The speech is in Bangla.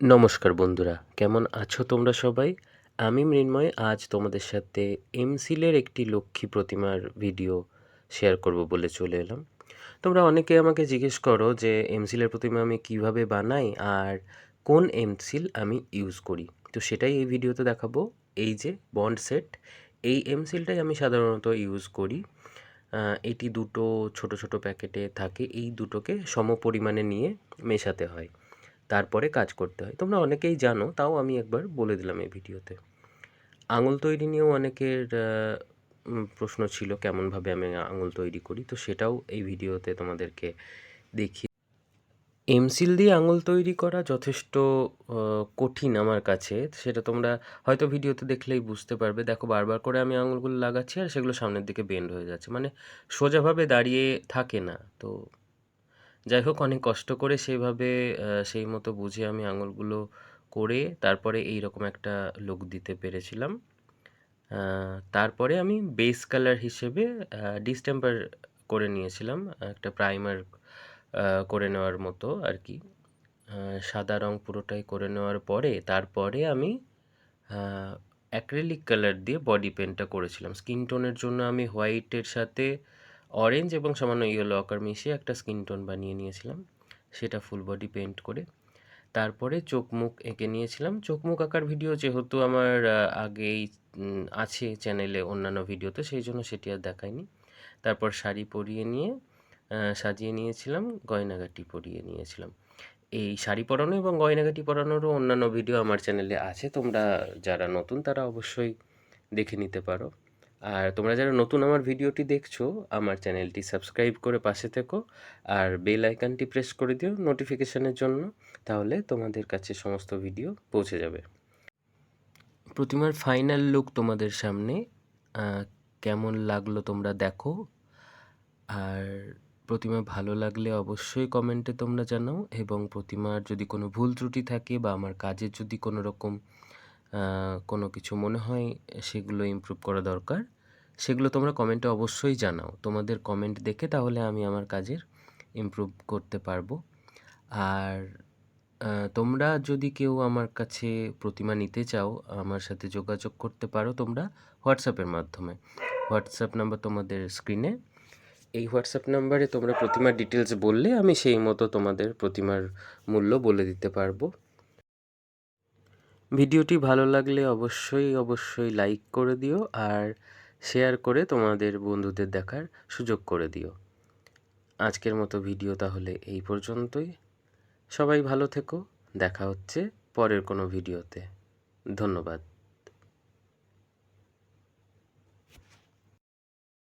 নমস্কার বন্ধুরা, কেমন আছো তোমরা সবাই? আমি মৃন্ময়, আজ তোমাদের সাথে এমসিলের একটি লক্ষ্মী প্রতিমার ভিডিও শেয়ার করব বলে চলে এলাম। তোমরা অনেকে আমাকে জিজ্ঞেস করো যে এমসিলের প্রতিমা আমি কীভাবে বানাই আর কোন এমসিল আমি ইউজ করি। তো সেটাই এই ভিডিওতে দেখাবো। এই যে বন্ড সেট, এই এমসিলটাই আমি সাধারণত ইউজ করি। এটি দুটো ছোট ছোট প্যাকেটে থাকে, এই দুটোকে সম পরিমাণে নিয়ে মেশাতে হয়। তারপরে কাজ করতে হয়। তোমরা অনেকেই জানো, তাও আমি একবার বলে দিলাম এই ভিডিওতে। আঙুল তৈরি নিয়েও অনেকের প্রশ্ন ছিল কেমনভাবে আমি আঙুল তৈরি করি, তো সেটাও এই ভিডিওতে তোমাদেরকে দেখি এমসিল দিয়ে আঙুল তৈরি করা যথেষ্ট কঠিন আমার কাছে। সেটা তোমরা হয়তো ভিডিওতে দেখলেই বুঝতে পারবে। দেখো, বারবার করে আমি আঙুলগুলো লাগাচ্ছি আর সেগুলো সামনের দিকে বেন্ড হয়ে যাচ্ছে। মানে সোজাভাবে দাঁড়িয়ে থাকে না। তো যাই হোক অনেক কষ্ট করে সেইভাবে আহ, সেই মতো বুঝে আমি আঙুলগুলো করে তারপরে এই রকম একটা লুক দিতে পেরেছিলাম। তারপরে আমি বেস কালার হিসেবে ডিস্টেম্পার করে নিয়েছিলাম একটা প্রাইমার করে নেওয়ার মতো আর কি। সাদা রং পুরোটাই করে নেওয়ার পরে তারপরে আমি অ্যাক্রেলিক কালার দিয়ে বডি পেন্টটা করেছিলাম। স্কিন টোনের জন্য আমি হোয়াইটের সাথে অরেঞ্জ এবং সামান্য ইয়েলো আকার মিশিয়ে একটা স্কিন টোন বানিয়ে নিয়েছিলাম। সেটা ফুল বডি পেন্ট করে। তারপরে চোখ মুখ এঁকে নিয়েছিলাম। চোখ মুখ আঁকার ভিডিও যেহেতু আমার আগেই আছে চ্যানেলে অন্যান্য ভিডিওতে সেই জন্য সেটি আর দেখাইনি। তারপর শাড়ি পরিয়ে নিয়ে সাজিয়ে নিয়েছিলাম, গয়নাগাটি পরিয়ে নিয়েছিলাম। এই শাড়ি পরানো এবং গয়নাগাটি পরানোরও অন্যান্য ভিডিও আমার চ্যানেলে আছে। তোমরা যারা নতুন, তারা অবশ্যই দেখে নিতে পারো। আর তোমরা যারা নতুন আমার ভিডিওটি দেখছ, আমার চ্যানেলটি সাবস্ক্রাইব করে পাশে থেকো আর বেল আইকনটি প্রেস করে দিও নোটিফিকেশানের জন্য, তাহলে তোমাদের কাছে সমস্ত ভিডিও পৌঁছে যাবে। প্রতিমার ফাইনাল লুক তোমাদের সামনে কেমন লাগল তোমরা দেখো। আর প্রতিমা ভালো লাগলে অবশ্যই কমেন্টে তোমরা জানাও, এবং প্রতিমার যদি কোনো ভুল ত্রুটি থাকে বা আমার কাজের যদি কোনো রকম কোনো কিছু মনে হয়, সেগুলো ইমপ্রুভ করা দরকার। সেগুলো তোমরা কমেন্টে অবশ্যই জানাও। তোমাদের কমেন্ট দেখে তাহলে আমি আমার কাজের ইমপ্রুভ করতে পারব। আর তোমরা যদি কেউ আমার কাছে প্রতিমা নিতে চাও, আমার সাথে যোগাযোগ করতে পারো তোমরা হোয়াটসঅ্যাপের মাধ্যমে। হোয়াটসঅ্যাপ নাম্বার তোমাদের স্ক্রিনে এই হোয়াটসঅ্যাপ নাম্বারে তোমরা প্রতিমার ডিটেলস বললে আমি সেই মতো তোমাদের প্রতিমার মূল্য বলে দিতে পারব। ভিডিওটি ভালো লাগলে অবশ্যই অবশ্যই লাইক করে দিও। আর শেয়ার করে তোমাদের বন্ধুদের দেখার সুযোগ করে দিও। আজকের মতো ভিডিও তাহলে এই পর্যন্তই। সবাই ভালো থেকো। দেখা হচ্ছে পরের কোনো ভিডিওতে ধন্যবাদ।